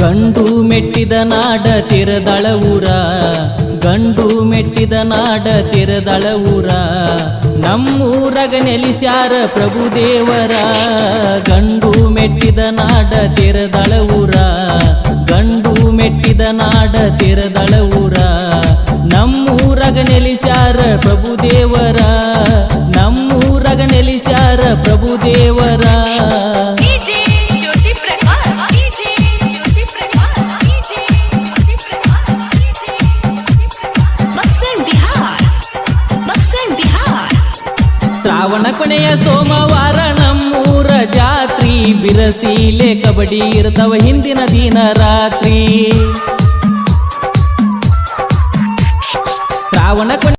ಗಂಡು ಮೆಟ್ಟಿದ ನಾಡ ತಿರದಳ ಊರ. ಗಂಡು ಮೆಟ್ಟಿದ ನಾಡ ತಿರದಳ ಊರ. ನಮ್ಮೂರಗ ನೆಲೆಸ್ಯಾರ ಪ್ರಭು ದೇವರ. ಗಂಡು ಮೆಟ್ಟಿದ ನಾಡ ತಿರದಳ ಊರ. ಗಂಡು ಮೆಟ್ಟಿದ ನಾಡ ತಿರದಳ ಊರ. ನಮ್ಮೂರಗ ನೆಲಿಸ್ಯಾರ ಪ್ರಭು ದೇವರ. ನಮ್ಮೂರಗ ನೆಲಿಸ್ಯಾರ ಪ್ರಭು ದೇವರ. ಶ್ರಾವಣ ಕೊನೆಯ ಸೋಮವಾರ ನಮ್ಮೂರ ಜಾತ್ರಿ. ಬಿರಸೀಲೆ ಕಬಡ್ಡಿ ಇರ್ತವ ಹಿಂದಿನ ದಿನ ರಾತ್ರಿ. ಶ್ರಾವಣ ಕೊನೆ